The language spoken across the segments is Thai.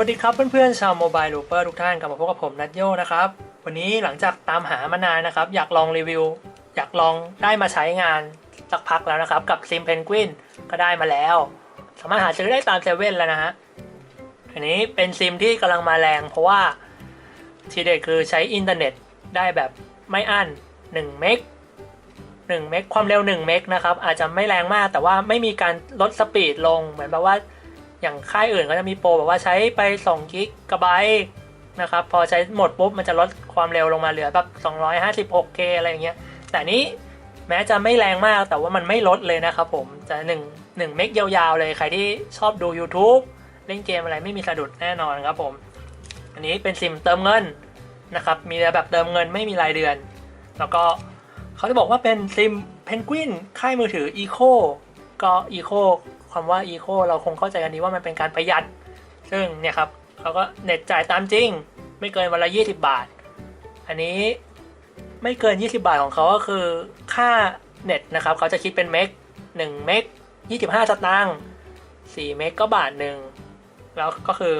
วัสดีครับเพื่อนๆชาวโมบายลูเปอร์ทุกท่านกลับมาพบกับผมนัทโยนะครับ วันนี้หลังจากตามหามานานนะครับ อยากลองรีวิว อยากลองได้มาใช้งานสักพักแล้วนะครับ กับซิมเพนกวินก็ได้มาแล้ว สามารถหาซื้อได้ตามเซเว่นแล้วนะฮะอันนี้เป็นซิมที่กำลังมาแรง เพราะว่าทีเด็ดคือใช้อินเทอร์เน็ตได้แบบไม่อั้น1เมก1เมกความเร็ว1เมกนะครับอาจจะไม่แรงมากแต่ว่าไม่มีการลดสปีดลงเหมือนแบบว่า อย่างค่ายอื่นก็จะมีโปรแบบว่าใช้ไป2กิกะไบต์นะครับ พอใช้หมดปุ๊บมันจะลดความเร็วลงมาเหลือแบบ 256K อะไรอย่างเงี้ย แต่นี้แม้จะไม่แรงมากแต่ว่ามันไม่ลดเลยนะครับผมจะ1 1เมกยาวๆเลยใครที่ชอบดู YouTube เล่นเกมอะไรไม่มีสะดุดแน่นอนครับผม อันนี้เป็นซิมเติมเงินนะครับ มีแบบเติมเงินไม่มีรายเดือน แล้วก็เขาจะบอกว่าเป็นซิมเพนกวินค่ายมือถือ Eco ก็ Eco ความว่า Eco เราคงเข้าใจกันดีว่ามันเป็นการประหยัด ซึ่งเนี่ยครับเขาก็เน็ตจ่ายตามจริง ไม่เกินวันละ20 บาท อันนี้ไม่เกิน 20 บาทของเขาก็คือค่าเน็ตนะครับเขาจะคิดเป็นเมก1เมก25 สตางค์4เมกก็บาทหนึ่งแล้วก็คือ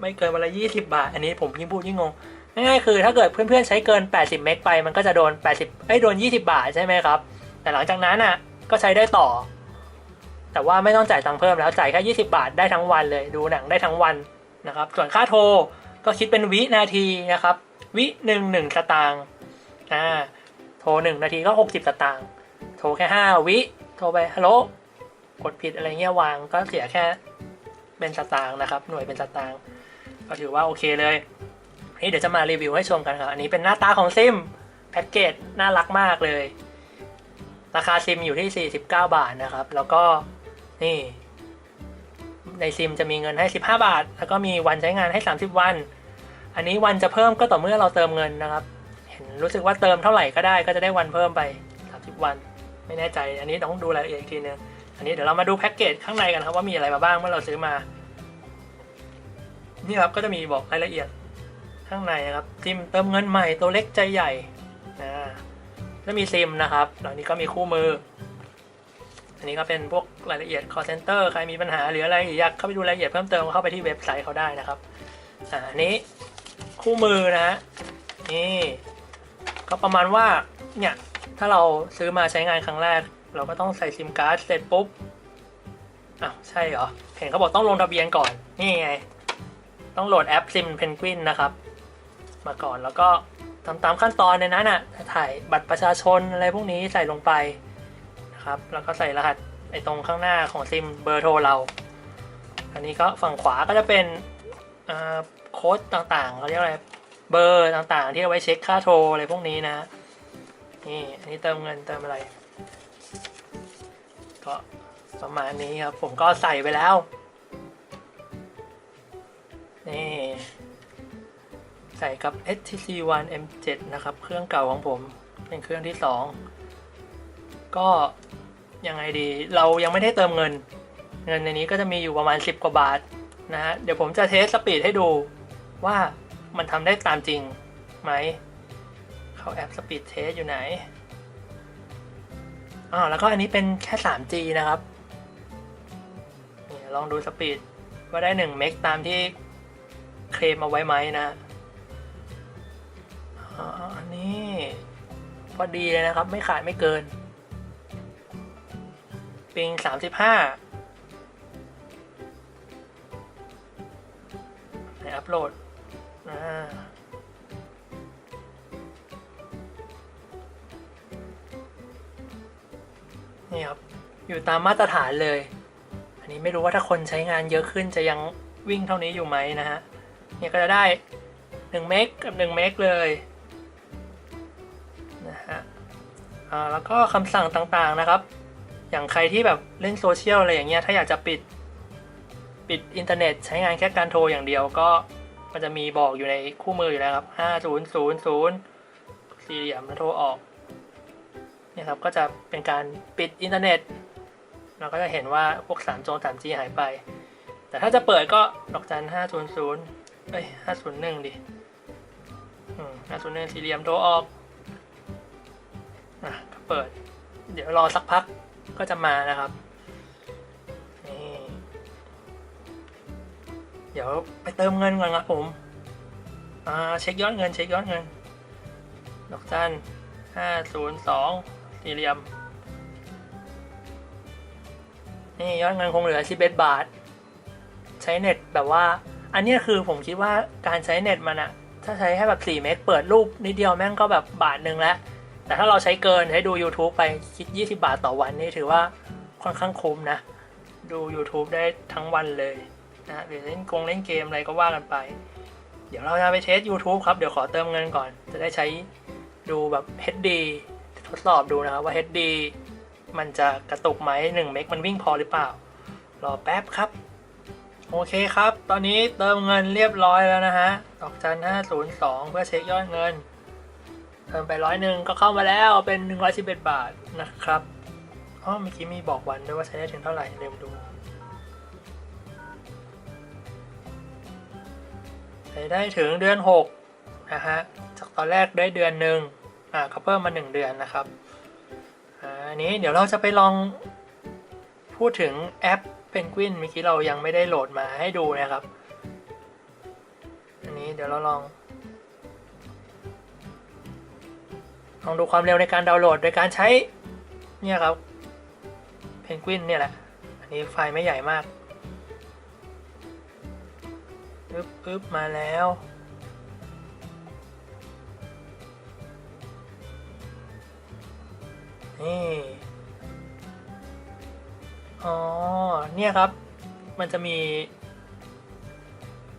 ไม่เกินวันละ 20 บาท อันนี้ผมยิ่งพูดยิ่งงงง่ายๆคือถ้าเกิดเพื่อนๆใช้เกิน 80 เมกไปมันก็จะโดน 80ไอ้โดน 20 บาทใช่ไหมครับ แต่หลังจากนั้นอะก็ใช้ได้ต่อ แต่ว่าไม่ต้องจ่ายตังค์เพิ่มแล้วจ่ายแค่20 บาทได้ทั้งวันเลยดูหนังได้ทั้งวันนะครับ ส่วนค่าโทรก็คิดเป็นวินาทีนะครับ วิหนึ่งหนึ่งสตางค์อ่าโทรหนึ่งนาทีก็ 60 สตางค์โทรแค่ 5 วิโทรไปฮัลโหลกดผิดอะไรเงี้ยวางก็เสียแค่เป็นสตางค์นะครับ หน่วยเป็นสตางค์ก็ถือว่าโอเคเลยนี่เดี๋ยวจะมารีวิวให้ชมกันครับ อันนี้เป็นหน้าตาของซิมแพ็กเกจน่ารักมากเลย ราคาซิมอยู่ที่ 49 บาทนะครับ แล้วก็ นี่ ในซิมจะมีเงินให้ 15 บาท แล้วก็มีวันใช้งานให้ 30 วัน อันนี้วันจะเพิ่มก็ต่อเมื่อเราเติมเงินนะครับ เห็นรู้สึกว่าเติมเท่าไหร่ก็ได้ก็จะได้วันเพิ่มไป 30 วัน ไม่แน่ใจ อันนี้ต้องดูรายละเอียดอีกทีนึงอันนี้เดี๋ยวเรามาดูแพ็กเกจข้างในกันครับว่ามีอะไรมาบ้างเมื่อเราซื้อมา นี่ครับก็จะมีบอกรายละเอียดข้างในครับซิมเติมเงินใหม่ตัวเล็กใจใหญ่นะแล้วมีซิมนะครับแล้วนี้ก็มีคู่มือ อันนี้ก็เป็นพวกรายละเอียด call center ใครมีปัญหาหรืออะไรอยากเข้าไปดูรายละเอียดเพิ่มเติมเข้าไปที่เว็บไซต์เขาได้นะครับอ่าอันนี้คู่มือนะนี่ก็ประมาณว่าเนี่ยถ้าเราซื้อมาใช้งานครั้งแรก เราก็ต้องใส่ซิมการ์ดเสร็จปุ๊บอ้าวใช่เหรอเห็นเขาบอกต้องลงทะเบียนก่อนนี่ไงต้องโหลดแอปซิมเพนกวินนะครับ มาก่อนแล้วก็ทำตามขั้นตอนในนั้นอะถ่ายบัตรประชาชนอะไรพวกนี้ใส่ลงไป นะครับ แล้วก็ใส่รหัสไอ้ตรงข้างหน้าของซิมเบอร์โทรเรา อันนี้ก็ฝั่งขวาก็จะเป็นโค้ดต่างๆเขาเรียกอะไรเบอร์ต่างๆ ที่เอาไว้เช็คค่าโทรอะไรพวกนี้นะนี่อันนี้เติมเงินเติมอะไร ก็ประมาณนี้ครับ ผมก็ใส่ไปแล้วนี่ใส่กับ HTC One M7 นะครับ เครื่องเก่าของผมเป็นเครื่องที่ 2 ก็ยังไงดีเรายังไม่ได้เติมเงิน เงินในนี้ก็จะมีอยู่ประมาณ 10 กว่าบาทนะฮะเดี๋ยวผมจะเทสสปีดให้ดูว่ามันทำได้ตามจริงไหมเขาแอปสปีดเทสอยู่ไหนอ๋อแล้วก็อันนี้เป็นแค่ 3G นะครับนี่ลองดูสปีดว่าได้ 1 เมกตามที่เคลมเอาไว้ไหมนะอ๋ออันนี้พอดีเลยนะครับ ไม่ขาดไม่เกิน ปิง35ในอัปโหลดอ่านี่ครับ อยู่ตามมาตรฐานเลย อันนี้ไม่รู้ว่าถ้าคนใช้งานเยอะขึ้นจะยังวิ่งเท่านี้อยู่ไหมนะฮะ เนี่ยก็จะได้1เมกกับ1เมกเลยนะฮะอ่าแล้วก็คำสั่งต่างๆนะครับ อย่างใครที่แบบเล่นโซเชียลอะไรอย่างเงี้ยถ้าอยากจะปิดปิดอินเทอร์เน็ตใช้งานแค่การโทรอย่างเดียวก็มันจะมีบอกอยู่ในคู่มืออยู่แล้วครับ 5000สี่เหลี่ยมแล้วโทรออกเนี่ยครับก็จะเป็นการปิดอินเทอร์เน็ต เราก็จะเห็นว่าพวก3โจน 3G หายไป แต่ถ้าจะเปิดก็ดอกจัน500เอ้ย501ดิอืม501สี่เหลี่ยมโทรออกอะก็เปิด เดี๋ยวรอสักพัก ก็จะมานะครับนี่เดี๋ยวไปเติมเงินก่อนครับผมอ่าเช็คยอดเงินเช็คยอดเงิน ดอกจันห้าศูนย์สองสี่เหลี่ยม นี่ยอดเงินคงเหลือ11บาท ใช้เน็ตแบบว่า อันนี้คือผมคิดว่าการใช้เน็ตมันอะถ้าใช้แค่แบบ4เมกเปิดรูปนิดเดียวแม่งก็แบบบาทหนึ่งแล้ว แต่ถ้าเราใช้เกินใช้ดู YouTube ไปคิด 20 บาทต่อวันนี่ถือว่าค่อนข้างคุ้มนะ ดู YouTube ได้ทั้งวันเลยนะหรือเล่นกงเล่นเกมอะไรก็ว่ากันไป เดี๋ยวเราจะไปเทส YouTube ครับ เดี๋ยวขอเติมเงินก่อน จะได้ใช้ดูแบบ HD ทดสอบดูนะครับว่า HD มันจะกระตุกไหม1เมกมันวิ่งพอหรือเปล่า รอแป๊บครับ โอเคครับ ตอนนี้เติมเงินเรียบร้อยแล้วนะฮะดอกจัน502 เพื่อเช็คยอดเงิน เติมไปร้อยหนึ่งก็เข้ามาแล้วเป็น 111 บาทนะครับอ๋อเมื่อกี้มีบอกวันด้วยว่าใช้ได้ถึงเท่าไหร่ลืมดู ใช้ได้ถึงเดือน 6 นะฮะ จากตอนแรกได้เดือนหนึ่งอ่าก็เพิ่มมา 1 เดือนนะครับอันนี้เดี๋ยวเราจะไปลองพูดถึงแอป Penguin เมื่อกี้เรายังไม่ได้โหลดมาให้ดูนะครับ อันนี้เดี๋ยวเราลอง ลองดูความเร็วในการดาวน์โหลด โดยการใช้เนี่ยครับ Penguin เนี่ยแหละ อันนี้ไฟล์ไม่ใหญ่มากอึ๊บอึ๊บมาแล้วนี่อ๋อ เนี่ยครับ มันจะมี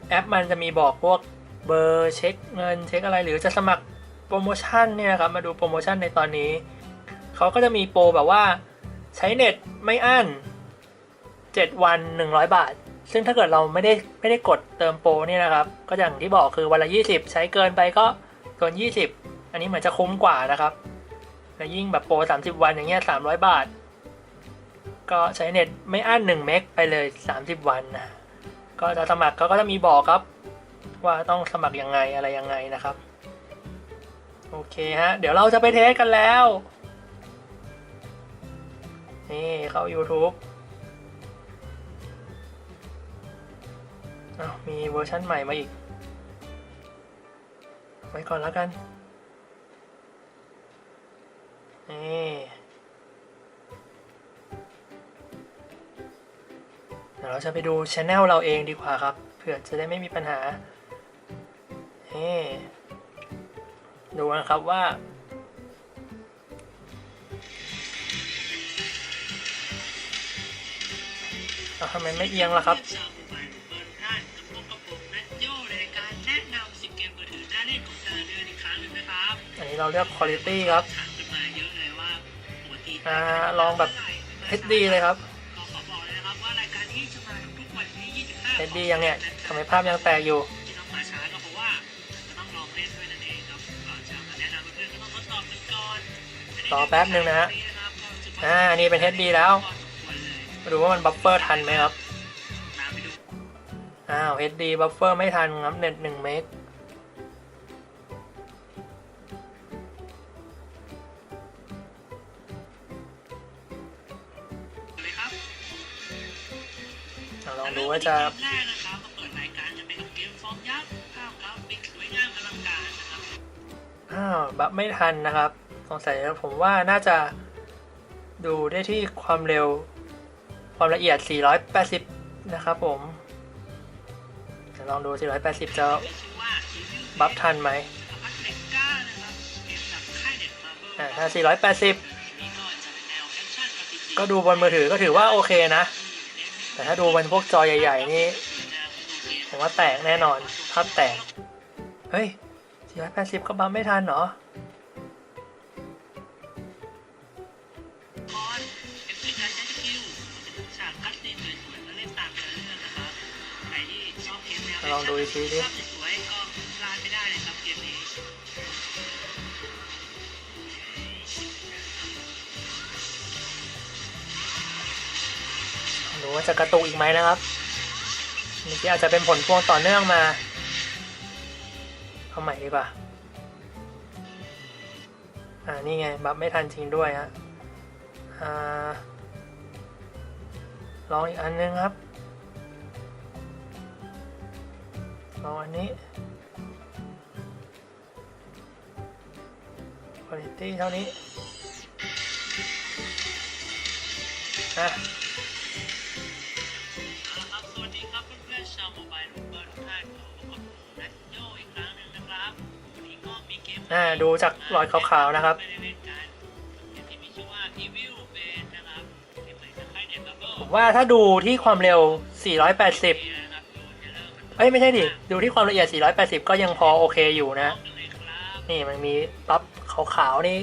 แอปมันจะมีบอกพวกเบอร์เช็คเงินเช็คอะไรหรือจะสมัคร โปรโมชั่นเนี่ยนะครับมาดูโปรโมชั่นในตอนนี้ เขาก็จะมีโปรแบบว่าใช้เน็ตไม่อั้น 7 วัน 100 บาท ซึ่งถ้าเกิดเราไม่ได้ไม่ได้กดเติมโปรเนี่ยนะครับ ก็อย่างที่บอกคือวันละ 20 ใช้เกินไปก็เกิน 20 อันนี้เหมือนจะคุ้มกว่านะครับและยิ่งแบบโปร 30 วันอย่างเงี้ย300 บาท ก็ใช้เน็ตไม่อั้น1เมกไปเลย 30 วันนะก็จะสมัครเขาก็จะมีบอกครับ ว่าต้องสมัครยังไงอะไรยังไงนะครับ โอเคฮะ เดี๋ยวเราจะไปเทสกันแล้ว นี่เข้า YouTube อ้ามีเวอร์ชั่นใหม่มาอีก ไว้ก่อนแล้วกัน นี่เดี๋ยวเราจะไปดูช anel เราเองดีกว่าครับ เผื่อจะได้ไม่มีปัญหา ดูนะครับว่าเอาทำไมไม่เอียงล่ะครับชาวโมบายเปิดร้านกับพวกกับผมนัทโยในรายการแนะนำสิบเกมมือถือน่าเล่นของแต่ละเดือนอีกครั้งหนึ่งนะครับอันนี้เราเลือก quality ครับถามกันมาเยอะเลยว่าปกติอ่าลองแบบ HD เลยครับก็ขอบอกเลยนะครับว่ารายการนี้จะมาทุกๆวันที่25 HD ยังเนี่ยทำไมภาพยังแตกอยู่ รอแป๊บนึงนะฮะ อ่า นี่เป็น HD แล้ว มาดูว่ามันบัฟเฟอร์ทันไหมครับตามไปดูอ้าว HD บัฟเฟอร์ไม่ทันครับเน็ต1เมกเลยครับลองดูว่าจะเกมแรกนะครับมาเปิดรายการจะเป็นเกมฟอร์มยักษ์ภาพกราฟิกสวยงามอลังการนะครับอ้าว บัฟไม่ทันนะครับ สงสัยผมว่าน่าจะดูได้ที่ความเร็วความละเอียด 480 นะครับผมเดี๋ยวลองดู 480 จะบัฟทันไหมถ้า 480ก็จะเป็นแนวแอคชั่น RPG ก็ดูบนมือถือก็ถือว่าโอเคนะ แต่ถ้าดูบนพวกจอใหญ่ ๆ นี่ ผมว่าแตกแน่นอนภาพแตก เฮ้ย 480 ก็บัฟไม่ทันเหรอ ลองดูอีกทีดิสวยก็พลาดไม่ได้เลยครับเกมนี้ดูว่าจะกระตุกอีกไหมนะครับเมื่อกี้อาจจะเป็นผลพวงต่อเนื่องมาเอาใหม่ดีกว่า อ่า นี่ไง บัฟไม่ทันจริงด้วยฮะ อ่า ลองอีกอันนึงครับ ลองอันนี้ quality เท่านี้อะเอาละครับสวัสดีครับเพื่อนๆชาวโมบายลูเบอร์ทุกท่านขอพบกับผมนัทโยอีกครั้งหนึ่งนะครับวันนี้ก็มีเกมอ่าดูจากรอยขาวๆนะครับไม่ได้เล่นกันเกมที่มีชื่อว่า Evil Ben นะครับเกมใหม่จากค่ายเน็ตแล้วก็ผมว่าถ้าดูที่ความเร็ว 480 เอ้ยไม่ใช่ดิดูที่ความละเอียด 480 ก็ยังพอโอเคอยู่นะ นี่มันมีปั๊บขาวๆนี่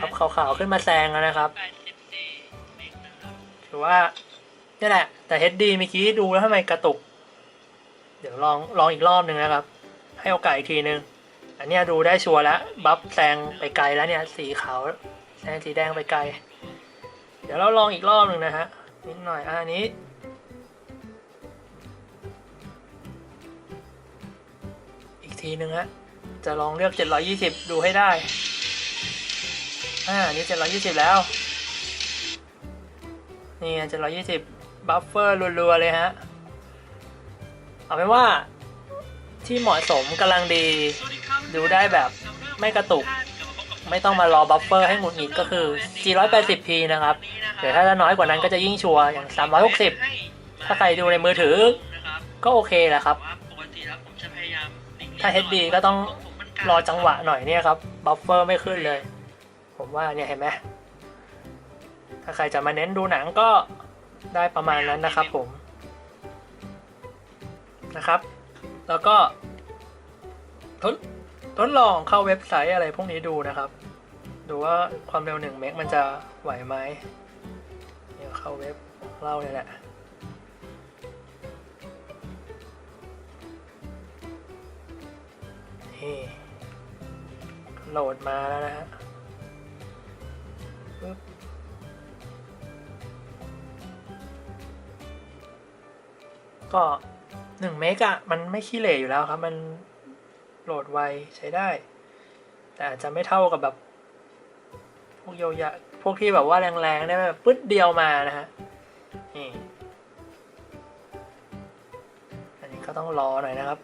ปั๊บขาวๆขึ้นมาแซงแล้วนะครับ80เมกนะครับถือว่านี่แหละ แต่ HD เมื่อกี้ดูแล้วทำไมกระตุก เดี๋ยวลองลองอีกรอบหนึ่งนะครับ ให้โอกาสอีกทีหนึ่งอันนี้ดูได้ชัวร์แล้วบัฟแซงไปไกลแล้วเนี่ย สีขาวแซงสีแดงไปไกล เดี๋ยวเราลองอีกรอบหนึ่งนะฮะนิดหน่อยอันนี้ ทีหนึ่งฮะ จะลองเลือก 720 ดูให้ได้ อ่าอันนี้720 แล้ว นี่เจ็ดร้อยยี่สิบบัฟเฟอร์รัวๆ เลยฮะ เอาเป็นว่าที่เหมาะสมกำลังดี ดูได้แบบไม่กระตุก ไม่ต้องมารอบัฟเฟอร์ให้หงุดหงิดก็คือ 480p นะครับเดี๋ยวถ้าจะน้อยกว่านั้นก็จะยิ่งชัวร์อย่าง 360 ถ้าใครดูในมือถือก็โอเคแหละครับ ถ้า HD ก็ต้องผมมันกลางรอจังหวะหน่อยเนี่ยครับ บัฟเฟอร์ไม่ขึ้นเลย ผมว่าเนี่ยเห็นไหม ถ้าใครจะมาเน้นดูหนังก็ได้ประมาณนั้นนะครับผม นะครับ แล้วก็ ทดทดลองเข้าเว็บไซต์อะไรพวกนี้ดูนะครับ ดูว่าความเร็วหนึ่งเมกมันจะไหวไหมเดี๋ยวเข้าเว็บของเราเนี่ยแหละ โหลดมาแล้วนะฮะปึ๊บก็หนึ่งเมกอะมันไม่ขี้เหร่อยู่แล้วครับ มันโหลดไวใช้ได้ แต่อาจจะไม่เท่ากับแบบ พวกโยยะพวกที่แบบว่าแรงๆได้แบบปึ๊ดเดียวมานะฮะนี่อันนี้ก็ต้องรอหน่อยนะครับ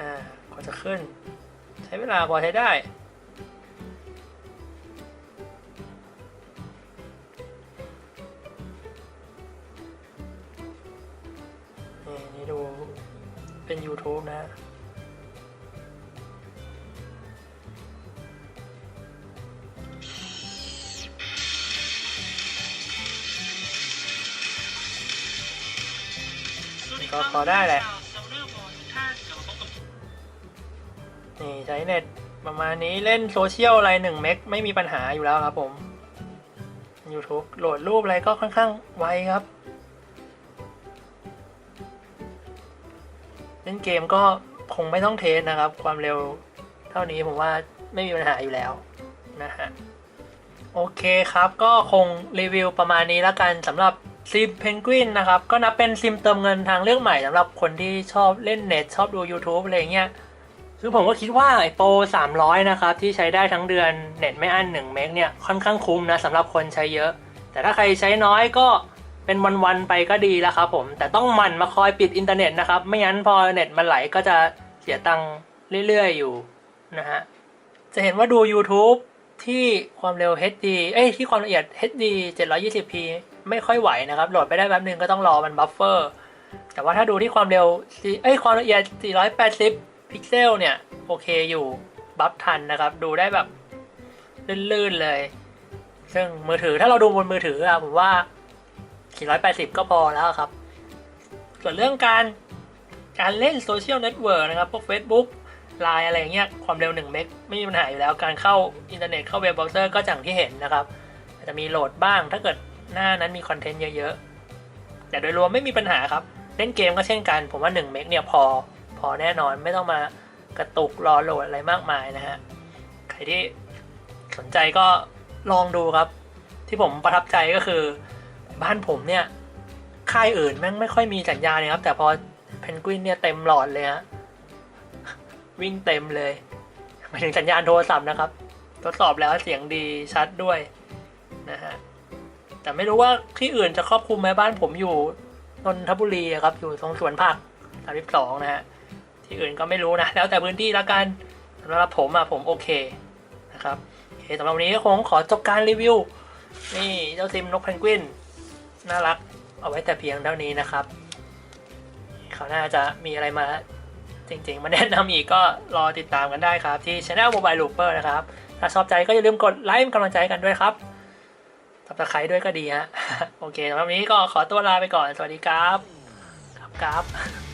อ่ากว่าจะขึ้น ใช้เวลาพอใช้ได้นี่นี่ดูเป็น YouTube นะก็พอได้แหละ ใช้เน็ตประมาณนี้เล่นโซเชียลอะไรหนึ่งเมกไม่มีปัญหาอยู่แล้วครับผม YouTube โหลดรูปอะไรก็ค่อนข้างไวครับ เล่นเกมก็คงไม่ต้องเทสนะครับ ความเร็วเท่านี้ผมว่าไม่มีปัญหาอยู่แล้วนะฮะโอเคครับก็คงรีวิวประมาณนี้แล้วกันสำหรับซิมเพนกวินนะครับ ก็นับเป็นซิมเติมเงินทางเลือกใหม่สำหรับคนที่ชอบเล่นเน็ตชอบดู YouTube อะไรเงี้ย ซึ่งผมก็คิดว่าไอโปร300 นะครับ ที่ใช้ได้ทั้งเดือนเน็ตไม่อั้น1เมกเนี่ย ค่อนข้างคุ้มนะสำหรับคนใช้เยอะ แต่ถ้าใครใช้น้อยก็เป็นวันๆไปก็ดีแล้วครับผมแต่ต้องมันมาคอยปิดอินเทอร์เน็ตนะครับ ไม่งั้นพอเน็ตมันไหลก็จะเสียตังค์เรื่อยๆอยู่นะฮะจะเห็นว่าดู YouTube ที่ความเร็ว HD เอ้ยที่ความละเอียด HD 720p ไม่ค่อยไหวนะครับ โหลดไปได้แป๊บนึงก็ต้องรอมันบัฟเฟอร์แต่ว่าถ้าดูที่ความเร็วเอ้ยความละเอียด 480 พิกเซลเนี่ย โอเคอยู่บัฟทันนะครับ ดูได้แบบ ลื่นๆเลย ซึ่งมือถือถ้าเราดูบนมือถืออะผมว่า 480 ก็พอแล้วครับ ส่วนเรื่องการการเล่นโซเชียลเน็ตเวิร์กนะครับ พวก Facebook ไลน์อะไรอย่างเงี้ยความเร็ว 1 เมกไม่มีปัญหาอยู่แล้ว การเข้าอินเทอร์เน็ตเข้าเว็บเบราว์เซอร์ก็อย่างที่เห็นนะครับอาจจะมีโหลดบ้างถ้าเกิดหน้านั้นมีคอนเทนต์เยอะๆ แต่โดยรวมไม่มีปัญหาครับ เล่นเกมก็เช่นกัน ผมว่า 1 เมกเนี่ยพอ พอแน่นอนไม่ต้องมากระตุกรอโหลดอะไรมากมายนะฮะ ใครที่สนใจก็ลองดูครับ ที่ผมประทับใจก็คือ บ้านผมเนี่ย ค่ายอื่นแม่งไม่ค่อยมีสัญญาณเลยครับ แต่พอเพนกวินเนี่ยเต็มหลอดเลยฮะวิ่งเต็มเลยหมายถึงสัญญาณโทรศัพท์นะครับ ทดสอบแล้วเสียงดีชัดด้วยนะฮะแต่ไม่รู้ว่าที่อื่นจะครอบคลุมไหมบ้านผมอยู่นนทบุรีครับอยู่ตรงสวนผักสามสิบสองนะฮะ ที่อื่นก็ไม่รู้นะ แล้วแต่พื้นที่ละกันสำหรับผมอะผมโอเคนะครับโอเคสำหรับวันนี้ก็คงขอจบการรีวิว นี่เจ้าซิมนกเพนกวินน่ารักเอาไว้แต่เพียงเท่านี้นะครับเขาหน่าจะมีอะไรมาจริงๆ มาแนะนำอีกก็รอติดตามกันได้ครับ ที่ Channel Mobile Looper นะครับ ถ้าชอบใจก็อย่าลืมกดไลค์เป็นกำลังใจกันด้วยครับสับตะไคร้ด้วยก็ดีฮะ โอเคสำหรับวันนี้ก็ขอตัวลาไปก่อน สวัสดีครับ ครับครับ